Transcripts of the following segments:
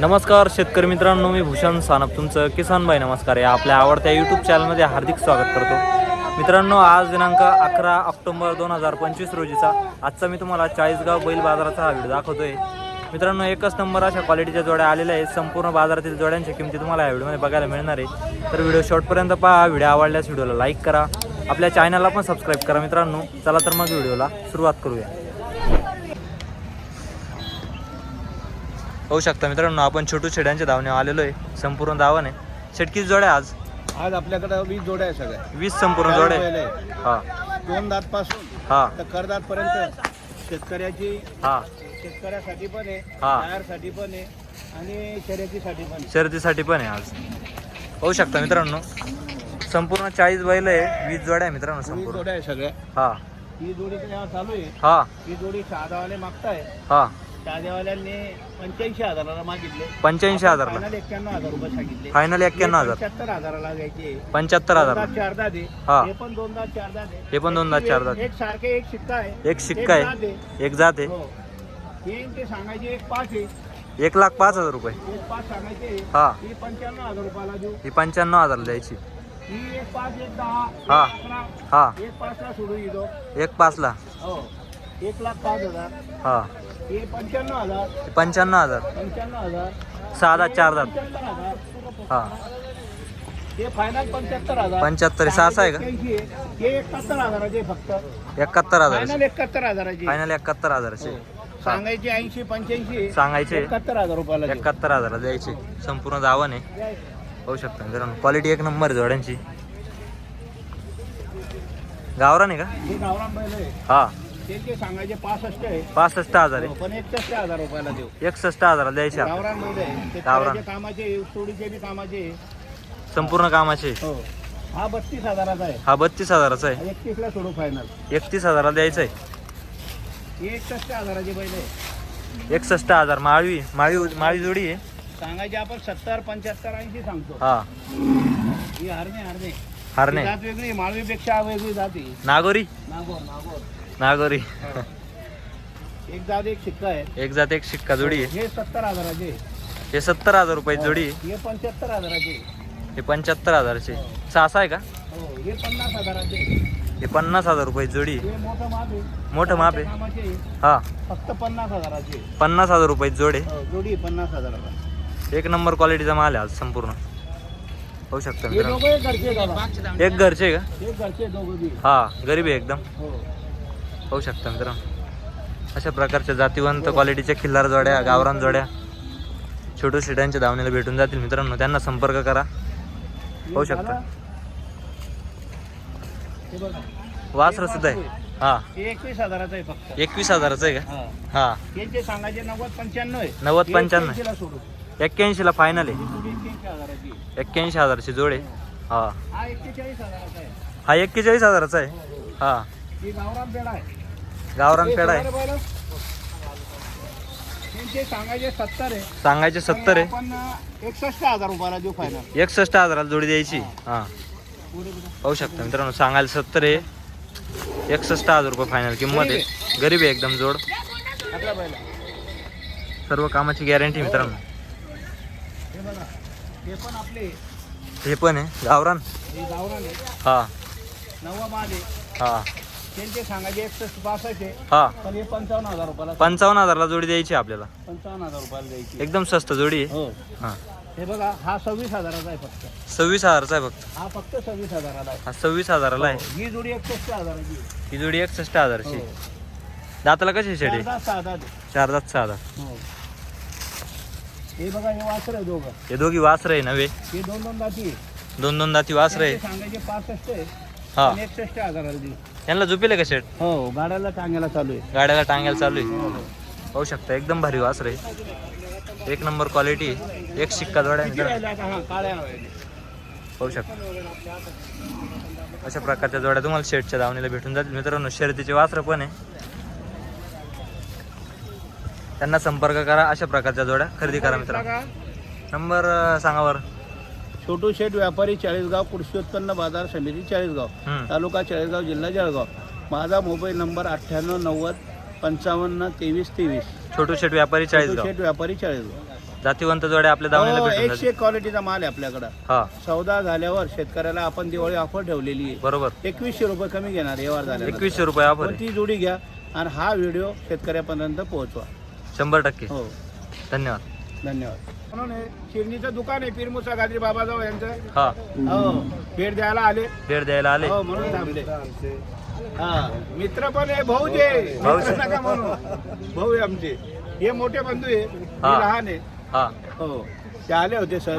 नमस्कार शेतकरी मित्रांनो मी भूषण सानप. तुमचं किसान भाई नमस्कार. या आपल्या आवडत्या यूट्यूब चॅनलमध्ये हार्दिक स्वागत करतो. मित्रांनो आज दिनांक अकरा ऑक्टोबर दोन हजार पंचवीस रोजीचा. आजचा मी तुम्हाला चाळीसगाव बैल बाजाराचा हा व्हिडिओ दाखवतोय. मित्रांनो एकच नंबर अशा क्वालिटीच्या जोड्या आलेल्या आहेत. संपूर्ण बाजारातील जोड्यांच्या किमती तुम्हाला या व्हिडिओमध्ये बघायला मिळणार आहे. तर व्हिडिओ शॉर्टपर्यंत पहा. व्हिडिओ आवडल्यास व्हिडिओला लाईक करा. आपल्या चॅनलला पण सबस्क्राईब करा मित्रांनो. चला तर मग व्हिडिओला सुरुवात करूया. होऊ शकता मित्रांनो आपण छोटू शेड्यांच्या धावण्यावर आलेलो आहे संपूर्ण धावण आहे शेटकीच जोड्या आज? आज आपल्याकडे वीस जोड्या आहे सगळ्या. वीस संपूर्ण जोड्या आहे. हा. दोन दात पासून हा. तर करदात पर्यंत शेतकऱ्याची हा. शेतकऱ्यासाठी पण आहे हा. बाहेरसाठी पण आहे आणि शर्यतीसाठी पण आहे. शर्यतीसाठी पण आहे आज. होऊ शकता मित्रांनो संपूर्ण चाळीस बैल आहे वीस जोड्या आहे मित्रांनो संपूर्ण. जोड्या आहे सगळ्या. हा. ही जोडी तर चालू आहे. हा. ही जोडी शहादावाले मागताय. हा. पंच्याऐंशी हजाराला मागितले. पंच्याऐंशी हजारला? फायनल एक्क्याण्णव हजार रुपये सांगितले. फायनल एक्क्याण्णव हजार. पंच्याहत्तर हजाराला घ्यायचे. पंच्याहत्तर हजार. दोनदा चारदा दे हा. हे पण दोनदा चारदा दे हे पण दोनदा एक- चारदा दे. एक सारखे एक शिक्का आहे. एक शिक्का जात आहे. एक जात हो. ते सांगायचे एक पाच आहे. एक लाख पाच हजार रुपये. एक पाच सांगायचे. हा. ही पंच्याण्णव हजार रुपयाला देऊ. ही पंच्याण्णव हजार द्यायची. ही एक पाच एक दहा एक हा. अकरा. हा. एक पाचला सोडून येतो. एक पाचला. हो. एक लाख पाच हजार. हा. हे पंच्याण्णव हजार. पंच्याण्णव हजार. पंच्याण्णव हजार. सहा दात चार दात पंच्याहत्तर हजार. हा. हे फायनल पंच्याहत्तर हजार. पंच्याहत्तर आहे. का? एक्क्याऐंशी आहे. हे एकाहत्तर हजाराचे फक्त. एकाहत्तर हजार फायनल एकाहत्तर हजाराचे फायनल एकाहत्तर हजारचे हो. सांगायचे ऐंशी पंच्याऐंशी सांगायचे. एकाहत्तर हजार रुपयाला देऊ. एकाहत्तर हजारला द्यायचे. संपूर्ण दावण आहे. होऊ शकता मित्रांनो. क्वालिटी एक नंबर आहे जोड्यांची. गावरान आहे का? हे गावरान बैल आहे. हा. सांगायचे पासष्ट आहे. पासष्ट हजार हो, पण एकसष्ट हजार रुपयाला देऊ. आहे एकसष्ट हजारला द्यायचे आपण. गावरान बैल आहे. गावरान. शेतकऱ्याचे कामाचे बी कामाचे. संपूर्ण कामाचे. हो. हा बत्तीस हजाराचा आहे. हा बत्तीस हजाराचा आहे. एकतीस ला सोडू फायनल एकतीस हजारला द्यायचं आहे. हे एकसष्ट हजाराचे बैल आहे. एकसष्ट हजार. माळवी माळवी माळवी जोडी आहे. सांगायचे आपण सत्तर पंच्याहत्तर ऐंशी सांगतो. हा. ही हरणे हरणे. हरणे. जात वेगळी माळवीपेक्षा वेगळी जाती. नागोरी. नागोर नागोर. नागोरी. एक जात एक शिक्का आहे. एक जात एक शिक्का जोडी आहे. हे सत्तर हजाराचे हे सत्तर हजार रुपये जोडी आहे. हे पंच्याहत्तर हजाराचे हे पंच्याहत्तर हजारचे सहा आहे का? हो हे पन्नास हजाराचे हे पन्नास हजार रुपये जोडी आहे. हे मोठं माप आहे. मोठं माप आहे. कामाचे हा. फक्त पन्नास हजाराचे पन्नास हजार रुपये जोडे हो, जोडी आहे पन्नास हजाराचा एक नंबर क्वालिटीचा माल आहे आज संपूर्ण. होऊ शकतं हे मित्रांनो. दोघं घरचे दादा. एक घरचे का? हे घरचे दोघं बी. हा गरीब आहे एकदम. हो. होऊ शकतं मित्रांनो अशा प्रकारच्या जातीवंत क्वालिटीच्या खिल्लार जोड्या गावरान जोड्या छोटू शेड्यांच्या धावणीला भेटून जातील मित्रांनो. त्यांना संपर्क करा. होऊ हे शकतं. वासर सुद्धा आहे. हा. एकवीस हजाराचं आहे फक्त. एकवीस हजाराचं आहे का? हा. त्यांचे सांगायचे नव्वद पंच्याण्णव आहे. नव्वद पंच्याण्णव. 81 ला फायनल आहे. एक्क्याऐंशी हजाराची. एक्क्याऐंशी जोड आहे. हा. हा एक्केचाळीस हजाराचा आहे. हा एक्केचाळीस हजाराचा आहे. हा गावरान पेढा आहे. गावरान. त्यांचे सांगायचे सत्तर आहे. सांगायचे सत्तर आहे. आपण एकसष्ट हजार रुपयाला देऊ फायनल एकसष्ट हजाराला जोडी द्यायची. हा. पाहू शकता मित्रांनो सांगायला सत्तर आहे. एकसष्ट हजार रुपये फायनल किंमत आहे. गरीब आहे एकदम जोड. अकरा सर्व कामाची गॅरंटी मित्रांनो. हे बघा हे पण आपले हे पण आहे. गावरान. हे गावरान आहे. हा. माल आहे. हा. त्यांचे सांगायचे एकसष्ट पासष्ट आहे हा. पण हे पंचावन्न हजार रुपयाला पंचावन्न हजारला जोडी द्यायची आपल्याला. पंचावन्न हजार रुपयाला द्यायची. एकदम स्वस्त जोडी आहे. हो. हा. हे बघा हा सव्वीस हजाराचा आहे फक्त. सव्वीस हजारचा आहे फक्त. हा फक्त सव्वीस हजाराला आहे. हा सव्वीस हजाराला आहे. ही जोडी एकसष्ट हजाराची आहे. ही जोडी एकसष्ट हजारची. हो. दाताला कशी शेडी? चार दे. दात सहा दात. हो. हे बघा हे वासर आहे दोघं. हे दोघी वासर आहे नव्हे? हे दोन दोन दाती आहे. दोन दोन दाती वासर आहे. त्यांचे सांगायचे पासष्ट आहे. हा. आणि एकसष्ट हजाराला देऊ. यांना झुपेले का शेट हो गाड्याला टांग्याला चालू आहे. गाड्याला टांगायला चालू आहे. पाहू शकता एकदम भारी वासर आहे एक नंबर क्वालिटी एक शिक्का जोड्या हा. पाहू शकता. अशा प्रकारच्या जोड्या तुम्हाला शेटच्या दावणीला भेटून जातील. मित्रांनो शर्यतीचे वासरं पण आहे. त्यांना संपर्क करा अशा प्रकारच्या जोड्या खरेदी करा मित्रांनो? नंबर सांगा बरं. छोटू शेठ व्यापारी चाळीसगाव कृषी उत्पन्न बाजार समिती चाळीसगाव. तालुका चाळीसगाव जिल्हा जळगाव. माझा मोबाईल नंबर अठ्ठ्याण्णव नव्वद पंचावन्न तेवीस तेवीस. छोटू शेट व्यापारी छोटू चाळीसगाव. शेठ व्यापारी चाळीसगाव. जातीवंत जोड्या आपल्या दावणीला हो, भेटून एकशे जातील एक क्वालिटीचा माल आहे आपल्याकडं. हा. सौदा झाल्यावर शेतकऱ्याला आपण दिवाळी ऑफर ठेवलेली आहे. बरोबर. एकवीसशे रुपये कमी घेणार व्यवहार झाल्यानंतर. एकवीसशे रुपये ऑफर आहे. कोणती जोडी घ्या आणि हा व्हिडिओ शेतकऱ्यापर्यंत पोहोचवा. शंभर टक्के. हो. धन्यवाद. धन्यवाद. म्हणून हे शिर्णीचं दुकान आहे पीरमुसा गाजरी बाबाजाव यांचं. हा. हो भेट द्यायला आले. भेट द्यायला आले. हो म्हणून थांबले. हा मित्र पण आहे भाऊ जे भाऊ मित्र नका म्हणू. भाऊ आहे आमचे. हे मोठे बंधू आहे मी हा. लहान आहे. हा. हो ते आले होते सर.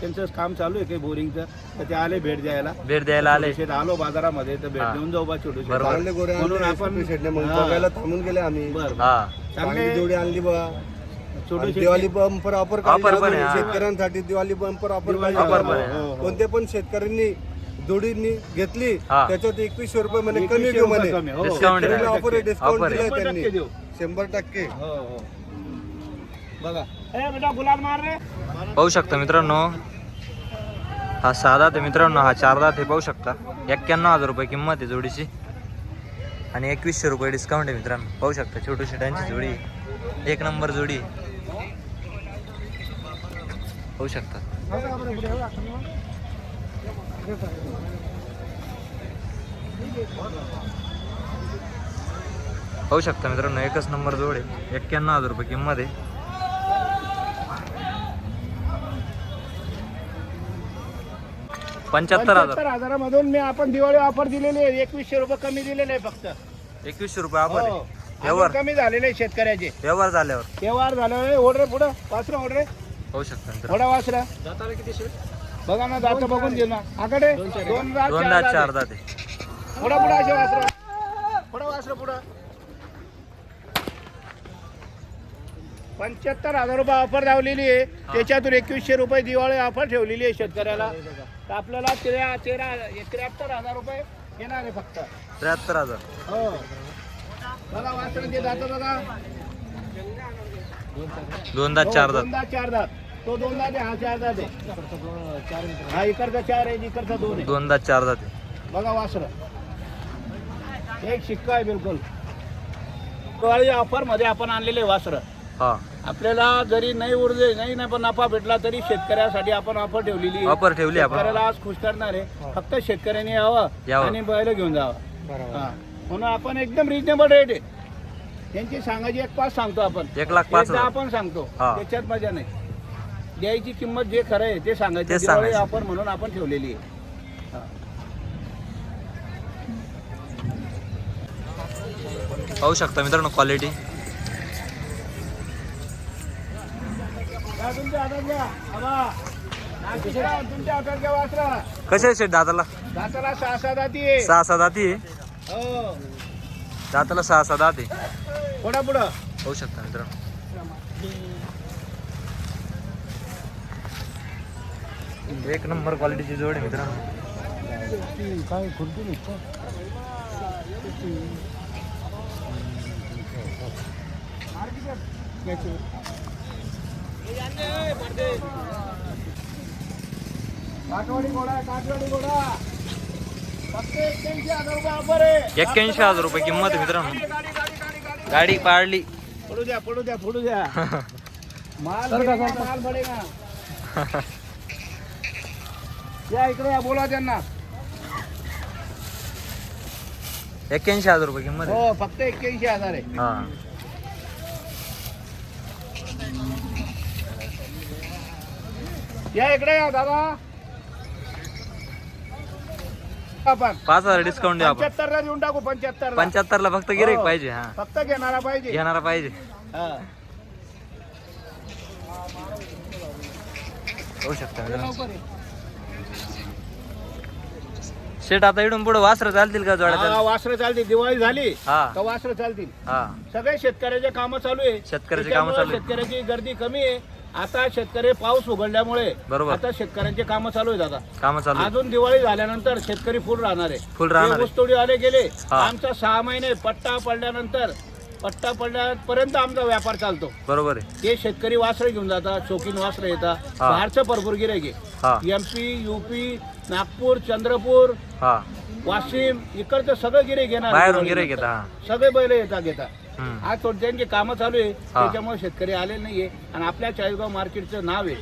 त्यांचं काम चालू आहे काही बोरिंगचं. तर ते आले भेट द्यायला. भेट द्यायला आले. शेत आलो बाजारामध्ये तर भेट हा. देऊन जाऊ बा छोटू बरोबर. चांगले गोरे म्हणून आणले आपण- SP शेटने मग हा. बघायला थांबून गेले आम्ही. बरं. हा. चांगली जोडी आणली बा. दिवाळी बंपर ऑफर Offer पण आहे, हा. शेतकऱ्यांसाठी Diwali bumper offer Diwali offer पण आहे. हो, हो. कोणते पण शेतकऱ्यांनी जोडीनी घेतली हा. त्याच्यात एकवीसशे रुपये म्हणे कमी 2100 घेऊ म्हणे रुपये कमी, हो. Discount आहे. ऑफर आहे Offer डिस्काउंट आहे. दिलाय शंभर त्यांनी टक्के देऊ. शंभर टक्के हो हो बघा ए बेटा गुलाल मार रे पाहू शकता मित्रांनो हा साधा ते मित्रांनो हा चारदा ते पाहू शकता एक्क्याण्णव हजार रुपये किंमत आहे जोडीची आणि एकवीसशे रुपये डिस्काउंट आहे मित्रांनो पाहू शकता छोटू शेटांची जोडी आहे. एक नंबर जोडी आहे. पाहू शकता पाहू शकता मित्रांनो एकच नंबर जोड आहे. एक्क्याण्णव हजार रुपये किंमत आहे. पंच्याहत्तर हजार. हजारामधून मी आपण दिवाळी ऑफर दिलेली आहे. एकवीसशे रुपये कमी दिलेले आहे फक्त. एकवीसशे रुपये ऑफर हो. व्यवहार. कमी झालेले आहे शेतकऱ्याचे. व्यवहार झाल्यावर. व्यवहार झाले ओढरे पुढं. वासरा ओढरे पाहू शकता मित्रांनो. थोडा वासरा बघा ना जातं बघून घे ना. आकडे दोन दोन चार रात चार आहे. दहा ते पुढं पुढं असे वासरा पुढं वासरा पुढं. पंच्याहत्तर हजार रुपये ऑफर लावलेली आहे. त्याच्यातून एकवीसशे रुपये दिवाळी ऑफर ठेवलेली आहे शेतकऱ्याला. तर आपल्याला तेरा तेरा त्र्याहत्तर हजार रुपये येणार आहे फक्त. त्र्याहत्तर हजार. हो. बघा वासरा ते जातं बघा. दोन दहा चार दोनदा चार दात. तो दोनदा दे हा चार दात आहे हा इकडचा चार आहे इकडचा दोन आहे. दोन दहा चार दहा ते बघा वासर. एक शिक्का आहे बिलकुल. दिवाळी ऑफरमध्ये आपण आणलेले वासर. हा. आपल्याला जरी नाही उरले नाही ना पण नफा भेटला तरी शेतकऱ्यासाठी आपण ऑफर ठेवलेली आहे. ऑफर ठेवली आपण. शेतकऱ्याला आज खुश करणार आहे. फक्त शेतकऱ्याने यावं यावं. आणि बैल घेऊन जावं. हा. म्हणून आपण एकदम रिजनेबल रेट आहे. त्यांची सांगायची एक पाच सांगतो आपण. एक लाख पाच एकदा हजार. आपण सांगतो. हा. त्याच्यात मजा नाही. द्यायची किंमत जे खरं आहे ते सांगायचं. दिवाळी सांगायचं. ऑफर म्हणून आपण ठेवलेली आहे. पाहू शकता मित्रांनो क्वालिटी तुमच्या हातात घ्या बाबा नाशिकला तुमच्या हातात घ्या वासरा कसे आहे शेट दाताला? दाताला सहा सहा दाती आहे. सहा सहा दाती आहे हो दाताला सहा सहा दात आहे. पुढं पुढं. पाहू शकता मित्रांनो. एक नंबर क्वालिटीची जोड आहे मित्रांनो. काय खुर्ची एक्क्याऐंशी हजार रुपये किंमत मित्रांनो. गाडी, पाडली. पडू द्या पडू द्या पडू द्या. माल माल बढेगा या इकडे या बोला त्यांना. एक्क्याऐंशी हजार रुपये किंमत आहे. हो फक्त एक्क्याऐंशी हजार आहे. हा. या इकडे या दादा. आपण. पाच हजार डिस्काउंट देऊ आपण. पंच्याहत्तर ला देऊन टाकू पंच्याहत्तर पंच्याहत्तर ला फक्त गिराईक हो. पाहिजे हा. फक्त घेणारा पाहिजे. घेणारा पाहिजे. हा. होऊ शकता. मित्रांनो शेट आता इकडून पुढे वासर चालतील का हा, जोड्या वासरं चालतील दिवाळी झाली हा का वासरं चालतील हा सगळे शेतकऱ्याचे कामं चालू आहे शेतकऱ्याचे कामं त्याच्यामुळे चालू आहे. शेतकऱ्याची गर्दी कमी आहे आता शेतकरी पाऊस उघडल्यामुळे बरोबर. आता शेतकऱ्यांचे कामं चालू आहेत आता काम चालू आहे. अजून दिवाळी झाल्यानंतर शेतकरी फुल राहणार आहे फुल राहणार ते आहे. ऊसतोडी आले गेले हा. आमचा सहा महिने पट्टा पडल्यानंतर पट्टा पडल्यापर्यंत आमचा व्यापार चालतो. बरोबर आहे. ते शेतकरी वासरं घेऊन जातात शौकीन वासरं येतात. हा. बाहेरचं भरपूर गिरायक हा. आहे एमपी युपी नागपूर चंद्रपूर हा. वाशिम इकडचं सगळं गिरे घेणार. बाहेरून हा. सगळे बैल येतात घेतात. आज थोडी त्यांची कामं चालू आहे. त्याच्यामुळे शेतकरी आले नाहीये. आणि आपल्या चाळीसगाव मार्केटचं नाव आहे.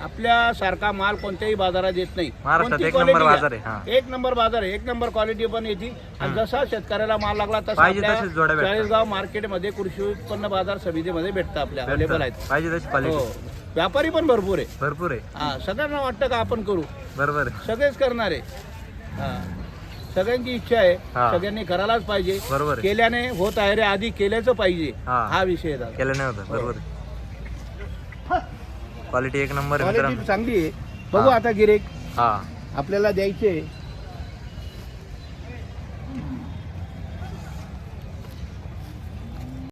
आपल्या सारखा माल कोणत्याही बाजारात येत नाही. कोणती एक नंबर घ्या. बाजार आहे, हा. एक नंबर बाजार आहे. एक नंबर क्वालिटी पण येते. आणि जसा शेतकऱ्याला माल लागला तसा पाहिजे आपल्या तसेच जोड्या भेटतात. चाळीसगाव मार्केटमध्ये कृषी उत्पन्न बाजार समितीमध्ये भेटतं आपल्या. अवेलेबल आहेत. पाहिजे तशी क्वालिटी हो. व्यापारी पण भरपूर आहे. भरपूर आहे. हा सगळ्यांना वाटतं का आपण करू? बरोबर आहे. सगळेच करणार. आहे हा. सगळ्यांची इच्छा आहे हा. सगळ्यांनी करायलाच पाहिजे. बरोबर आहे. केल्याने होत आहे रे आधी केल्याचं पाहिजे. हा. हा विषय आहे दादा. केलं नाही होतं बरोबर क्वालिटी एक नंबर आहे क्वालिटी मित्रांनो. चांगली आहे. बघू हा. आता गिरेक. हा. आपल्याला द्यायचे